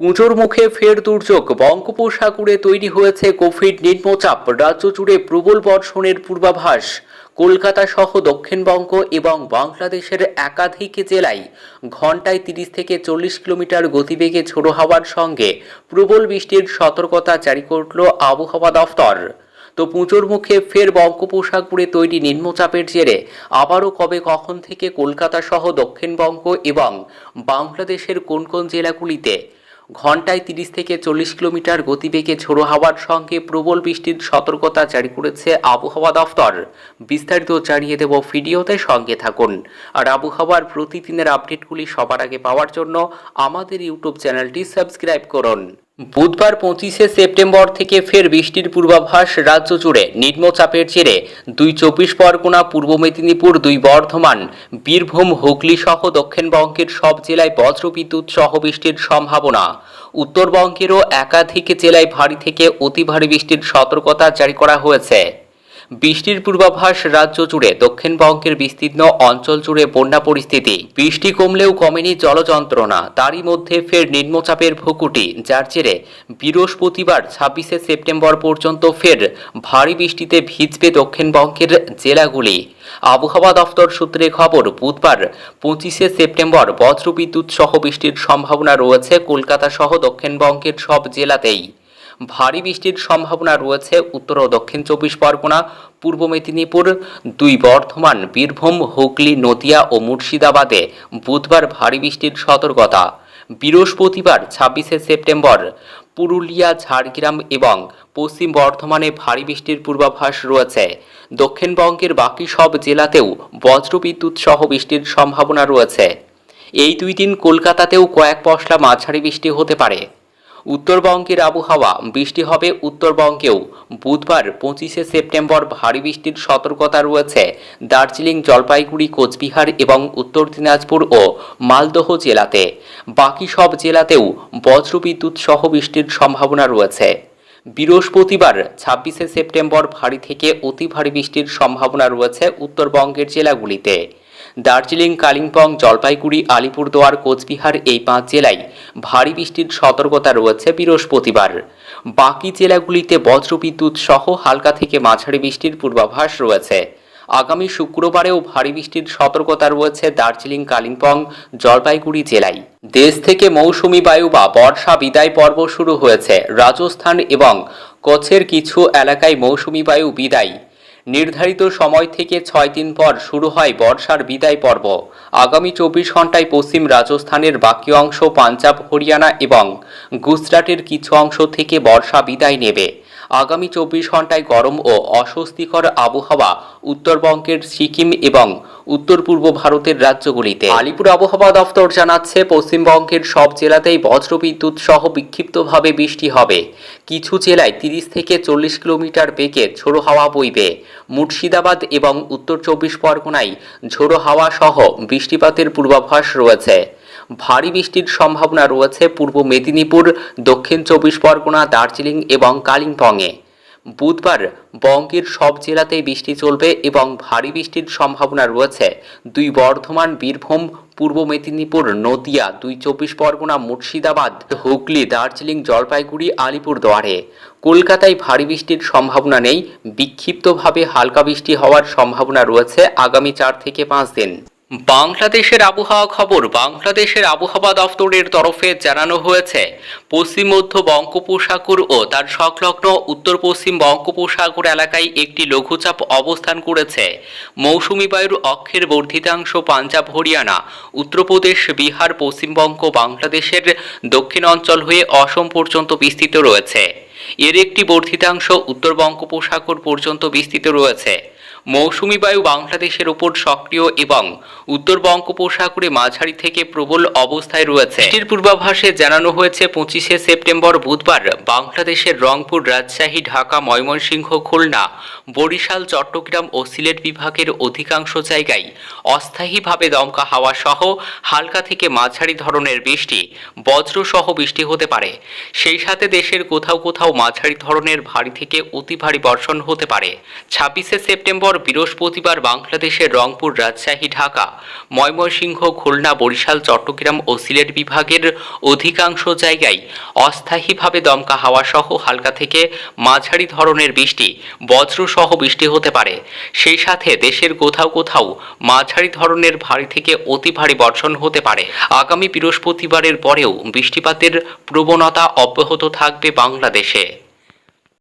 পুজোর মুখে ফের দুর্যোগ। বঙ্গোপসাগরে তৈরি হয়েছে কোভিড নিম্নচাপ। রাজ্য জুড়ে প্রবল বর্ষণের পূর্বাভাস। কলকাতা সহ দক্ষিণবঙ্গ এবং বাংলাদেশের একাধিক জেলায় ঘন্টায় তিরিশ থেকে চল্লিশ কিলোমিটার গতিবেগে ঝোড়ো হওয়ার সঙ্গে প্রবল বৃষ্টির সতর্কতা জারি করল আবহাওয়া দফতর। তো পুজোর মুখে ফের বঙ্গোপসাগরে তৈরি নিম্নচাপের জেরে আবারও কবে কখন থেকে কলকাতা সহ দক্ষিণবঙ্গ এবং বাংলাদেশের কোন কোন জেলাগুলিতে ঘন্টায় তিরিশ থেকে চল্লিশ কিলোমিটার গতিবেগে ঝোড়ো হাওয়ার সঙ্গে প্রবল বৃষ্টির সতর্কতা জারি করেছে আবহাওয়া দফতর। বিস্তারিত জানিয়ে দেব ভিডিওতে সঙ্গে থাকুন। আর আবহাওয়ার প্রতিদিনের আপডেটগুলি সবার আগে পাওয়ার জন্য আমাদের ইউটিউব চ্যানেলটি সাবস্ক্রাইব করুন। বুধবার পঁচিশে সেপ্টেম্বর থেকে ফের বৃষ্টির পূর্বাভাস রাজ্য জুড়ে। নিম্নচাপের জেরে দুই চব্বিশ পরগনা, পূর্ব মেদিনীপুর, দুই বর্ধমান, বীরভূম হুগলি সহ দক্ষিণবঙ্গের সব জেলায় বজ্রবিদ্যুৎ সহ বৃষ্টির সম্ভাবনা। উত্তরবঙ্গেরও একাধিক জেলায় ভারী থেকে অতি ভারী বৃষ্টির সতর্কতা জারি করা হয়েছে। বৃষ্টির পূর্বাভাস রাজ্য জুড়ে দক্ষিণবঙ্গের বিস্তীর্ণ অঞ্চল জুড়ে বন্যা পরিস্থিতি। বৃষ্টি কমলেও কমেনি জলযন্ত্রণা। তারই মধ্যে ফের নিম্নচাপের ভুকুটি, যার জেরে বৃহস্পতিবার ছাব্বিশে সেপ্টেম্বর পর্যন্ত ফের ভারী বৃষ্টিতে ভিজবে দক্ষিণবঙ্গের জেলাগুলি। আবহাওয়া দফতর সূত্রে খবর, বুধবার পঁচিশে সেপ্টেম্বর বজ্রবিদ্যুৎ সহ বৃষ্টির সম্ভাবনা রয়েছে কলকাতা সহ দক্ষিণবঙ্গের সব জেলাতেই। ভারী বৃষ্টির সম্ভাবনা রয়েছে উত্তর ও দক্ষিণ চব্বিশ পরগনা, পূর্ব মেদিনীপুর, দুই বর্ধমান, বীরভূম, হুগলি, নদিয়া ও মুর্শিদাবাদে বুধবার ভারী বৃষ্টির সতর্কতা। বৃহস্পতিবার ছাব্বিশে সেপ্টেম্বর, পুরুলিয়া, ঝাড়গ্রাম এবং পশ্চিম বর্ধমানে ভারী বৃষ্টির পূর্বাভাস রয়েছে। দক্ষিণবঙ্গের বাকি সব জেলাতেও বজ্রবিদ্যুৎ সহ বৃষ্টির সম্ভাবনা রয়েছে। এই দুই দিন কলকাতাতেও কয়েক পশলা মাঝারি বৃষ্টি হতে পারে। উত্তরবঙ্গের আবহাওয়া, বৃষ্টি হবে উত্তরবঙ্গেও। বুধবার পঁচিশে সেপ্টেম্বর ভারী বৃষ্টির সতর্কতা রয়েছে। দার্জিলিং, জলপাইগুড়ি, কোচবিহার এবং উত্তর দিনাজপুর ও মালদহ জেলাতে। বাকি সব জেলাতেও বজ্রবিদ্যুৎ সহ বৃষ্টির সম্ভাবনা রয়েছে। বৃহস্পতিবার ছাব্বিশে সেপ্টেম্বর ভারী থেকে অতি ভারী বৃষ্টির সম্ভাবনা রয়েছে উত্তরবঙ্গের জেলাগুলিতে। দার্জিলিং, কালিম্পং, জলপাইগুড়ি, আলিপুরদুয়ার, কোচবিহার এই পাঁচ জেলায় ভারী বৃষ্টির সতর্কতা রয়েছে বৃহস্পতিবার। বাকি জেলাগুলিতে বজ্রবিদ্যুৎ সহ হালকা থেকে মাঝারি বৃষ্টির পূর্বাভাস রয়েছে। আগামী শুক্রবারেও ভারী বৃষ্টির সতর্কতা রয়েছে দার্জিলিং, কালিম্পং, জলপাইগুড়ি জেলায়। দেশ থেকে মৌসুমি বায়ু বা বর্ষা বিদায় পর্ব শুরু হয়েছে। রাজস্থান এবং কচ্ছের কিছু এলাকায় মৌসুমি বায়ু বিদায়। নির্ধারিত সময় থেকে ছয় দিন পর শুরু হয় বর্ষার বিদায় পর্ব। আগামী চব্বিশ ঘন্টায় পশ্চিম রাজস্থানের বাকি অংশ পাঞ্জাব, হরিয়ানা এবং গুজরাটের কিছু অংশ থেকে বর্ষা বিদায় নেবে। আগামী চব্বিশ ঘন্টায় গরম ও অস্বস্তিকর আবহাওয়া উত্তরবঙ্গের সিকিম এবং উত্তর পূর্ব ভারতের রাজ্যগুলিতে। আলিপুর আবহাওয়া দফতর জানাচ্ছে, পশ্চিমবঙ্গের সব জেলাতেই বজ্রবিদ্যুৎ সহ বিক্ষিপ্তভাবে বৃষ্টি হবে। কিছু জেলায় তিরিশ থেকে চল্লিশ কিলোমিটার বেগে ঝোড়ো হাওয়া বইবে। মুর্শিদাবাদ এবং উত্তর চব্বিশ পরগনায় ঝোড়ো হাওয়া সহ বৃষ্টিপাতের পূর্বাভাস রয়েছে। ভারী বৃষ্টির সম্ভাবনা রয়েছে পূর্ব মেদিনীপুর, দক্ষিণ চব্বিশ পরগনা, দার্জিলিং এবং কালিম্পংয়ে। বুধবার বঙ্গের সব জেলাতেই বৃষ্টি চলবে এবং ভারী বৃষ্টির সম্ভাবনা রয়েছে। দুই বর্ধমান, বীরভূম, পূর্ব মেদিনীপুর, নদিয়া, দুই চব্বিশ পরগনা, মুর্শিদাবাদ, হুগলি, দার্জিলিং, জলপাইগুড়ি, আলিপুরদুয়ারে। কলকাতায় ভারী বৃষ্টির সম্ভাবনা নেই। বিক্ষিপ্তভাবে হালকা বৃষ্টি হওয়ার সম্ভাবনা রয়েছে আগামী চার থেকে পাঁচ দিন। বাংলাদেশের আবহাওয়া খবর বাংলাদেশের আবহাওয়া দফতরের তরফে জানানো হয়েছে, পশ্চিম মধ্য বঙ্গোপসাগর ও তার সংলগ্ন উত্তর পশ্চিম বঙ্গোপসাগর এলাকায় একটি লঘুচাপ অবস্থান করেছে। মৌসুমি বায়ুর অক্ষের বর্ধিতাংশ পাঞ্জাব, হরিয়ানা, উত্তরপ্রদেশ, বিহার, পশ্চিমবঙ্গ, বাংলাদেশের দক্ষিণ অঞ্চল হয়ে অসম পর্যন্ত বিস্তৃত রয়েছে। এর একটি বর্ধিতাংশ উত্তর বঙ্গোপসাগর পর্যন্ত বিস্তৃত রয়েছে। মৌসুমি বায়ু বাংলাদেশের উপর সক্রিয় এবং উত্তর বঙ্গোপসাগরে মাঝারি থেকে প্রবল অবস্থায় রয়েছে। বৃষ্টির পূর্বাভাসে জানানো হয়েছে, পঁচিশে সেপ্টেম্বর বুধবার বাংলাদেশের রংপুর, রাজশাহী, ঢাকা, ময়মনসিংহ, খুলনা, বরিশাল, চট্টগ্রাম ও সিলেট বিভাগের অধিকাংশ জায়গায় অস্থায়ীভাবে দমকা হাওয়া সহ হালকা থেকে মাঝারি ধরনের বৃষ্টি বজ্র সহ বৃষ্টি হতে পারে। সেই সাথে দেশের কোথাও কোথাও মাঝারি ধরনের ভারী থেকে অতি ভারী বর্ষণ হতে পারে। ছাব্বিশে সেপ্টেম্বর বৃহস্পতিবার বাংলাদেশের রংপুর রাজশাহী, ঢাকা, ময়মনসিংহ, খুলনা, বরিশাল, চট্টগ্রাম ও সিলেট বিভাগের অধিকাংশ জায়গায় অস্থায়ীভাবে দমকা হাওয়া সহ হালকা থেকে মাঝারি ধরনের বৃষ্টি বজ্রসহ বৃষ্টি হতে পারে। সেই সাথে দেশের কোথাও কোথাও মাঝারি ধরনের ভারী থেকে অতি ভারী বর্ষণ হতে পারে। আগামী বৃহস্পতিবারের পরেও বৃষ্টিপাতের প্রবণতা অব্যাহত থাকবে বাংলাদেশে।